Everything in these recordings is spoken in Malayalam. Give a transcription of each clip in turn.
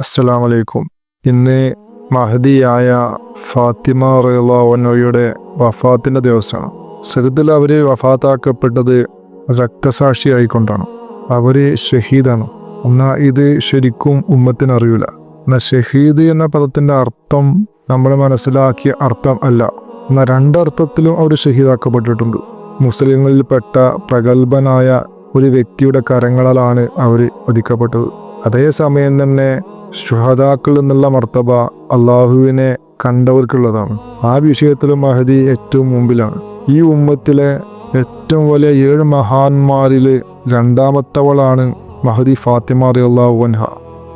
അസ്സലാം വലൈക്കും ഇന്ന് മഹദിയായ ഫാത്തിമ റഹ്ലാവന്നോയുടെ വഫാത്തിന്റെ ദിവസമാണ്. സത്യത്തിൽ അവർ വഫാത്താക്കപ്പെട്ടത് രക്തസാക്ഷിയായിക്കൊണ്ടാണ്. അവർ ഷഹീദാണ്. എന്നാൽ ഇത് ശരിക്കും ഉമ്മത്തിന് അറിയില്ല എന്നാൽ ഷഹീദ് എന്ന പദത്തിന്റെ അർത്ഥം നമ്മൾ മനസ്സിലാക്കിയ അർത്ഥം അല്ല. എന്നാൽ രണ്ടർത്ഥത്തിലും അവർ ഷഹീദാക്കപ്പെട്ടിട്ടുണ്ട്. മുസ്ലിങ്ങളിൽപ്പെട്ട പ്രഗത്ഭനായ ഒരു വ്യക്തിയുടെ കരങ്ങളാലാണ് അവർ വധിക്കപ്പെട്ടത്. അതേസമയം തന്നെ ശുഹദാക്കൾ എന്നുള്ള മർത്തബ അള്ളാഹുവിനെ കണ്ടവർക്കുള്ളതാണ്. ആ വിഷയത്തിൽ മഹദി ഏറ്റവും മുമ്പിലാണ്. ഈ ഉമ്മത്തിലെ ഏറ്റവും വലിയ ഏഴ് മഹാന്മാരിൽ രണ്ടാമത്തവളാണ് മഹദി ഫാത്തിമ അള്ളാഹു വൻഹ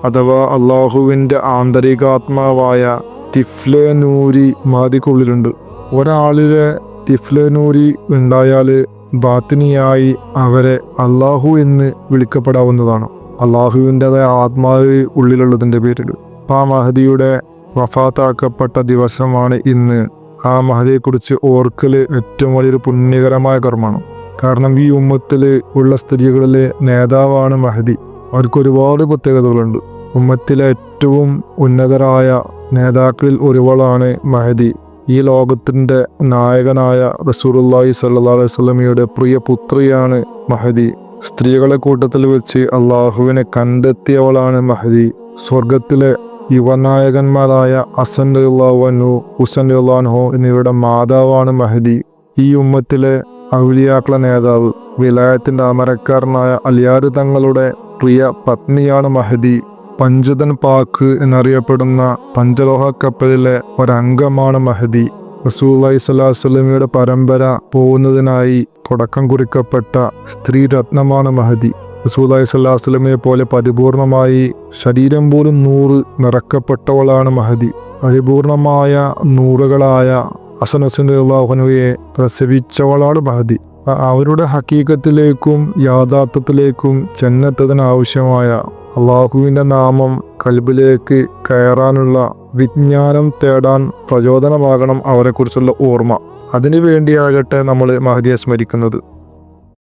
അഥവാ അള്ളാഹുവിന്റെ ആന്തരികാത്മാവായ തിഫ്ലനൂരി മഹദിക്കുള്ളിലുണ്ട്. ഒരാളിലെ തിഫ്ലനൂരി ഉണ്ടായാൽ ബാത്തിനിയായി അവരെ അള്ളാഹു എന്ന് വിളിക്കപ്പെടാവുന്നതാണ്. അള്ളാഹുവിന്റെതായ ആത്മാവ് ഉള്ളിലുള്ളതിന്റെ പേരിൽ. ആ മഹദിയുടെ വഫാത്താക്കപ്പെട്ട ദിവസമാണ് ഇന്ന്. ആ മഹദിയെക്കുറിച്ച് ഓർക്കൽ ഏറ്റവും വലിയൊരു പുണ്യകരമായ കർമ്മമാണ്. കാരണം ഈ ഉമ്മത്തിൽ ഉള്ള സ്ത്രീകളിലെ നേതാവാണ് മഹദി. അവർക്ക് ഒരുപാട് പ്രത്യേകതകളുണ്ട്. ഉമ്മത്തിലെ ഏറ്റവും ഉന്നതരായ നേതാക്കളിൽ ഒരുവളാണ് മഹദി. ഈ ലോകത്തിന്റെ നായകനായ റസൂറുല്ലാഹി സല്ലാ അലൈഹി സ്വലമിയുടെ പ്രിയ പുത്രിയാണ് മഹദി. സ്ത്രീകളെ കൂട്ടത്തിൽ വെച്ച് അള്ളാഹുവിനെ കണ്ടെത്തിയവളാണ് മഹദി. സ്വർഗത്തിലെ യുവനായകന്മാരായ അസൻ അള്ളാഹുനു ഹുസൻ അള്ളാൻഹു എന്നിവരുടെ മാതാവാണ് മഹദി. ഈ ഉമ്മത്തിലെ ഔലിയാക്കള നേതാവ് വിലായത്തിന്റെ അമരക്കാരനായ അലിയാർ തങ്ങളുടെ പ്രിയ പത്നിയാണ് മഹദി. പഞ്ചതൻ പാക്ക് എന്നറിയപ്പെടുന്ന പഞ്ചലോഹ കപ്പലിലെ ഒരംഗമാണ് മഹദി. റസൂല്ലി സ്വലാസ്ലമിയുടെ പരമ്പര പോകുന്നതിനായി തുടക്കം കുറിക്കപ്പെട്ട സ്ത്രീരത്നമാണ് മഹദി. റസൂല്ലായി സ്വല്ലാസ്ലമയെ പോലെ പരിപൂർണമായി ശരീരം പോലും നൂറ് നിറക്കപ്പെട്ടവളാണ് മഹദി. പരിപൂർണമായ നൂറുകളായ ഹുസൈൻ അള്ളാഹുനുവയെ പ്രസവിച്ചവളാണ് മഹദി. അവരുടെ ഹക്കീക്കത്തിലേക്കും യാഥാർത്ഥ്യത്തിലേക്കും ചെന്നെത്തതിനാവശ്യമായ അള്ളാഹുവിന്റെ നാമം കൽബിലേക്ക് കയറാനുള്ള വിജ്ഞാനം തേടാൻ പ്രചോദനമാകണം അവരെക്കുറിച്ചുള്ള ഓർമ്മ. അതിനു വേണ്ടിയാകട്ടെ നമ്മൾ മഹദിയെ സ്മരിക്കുന്നത്.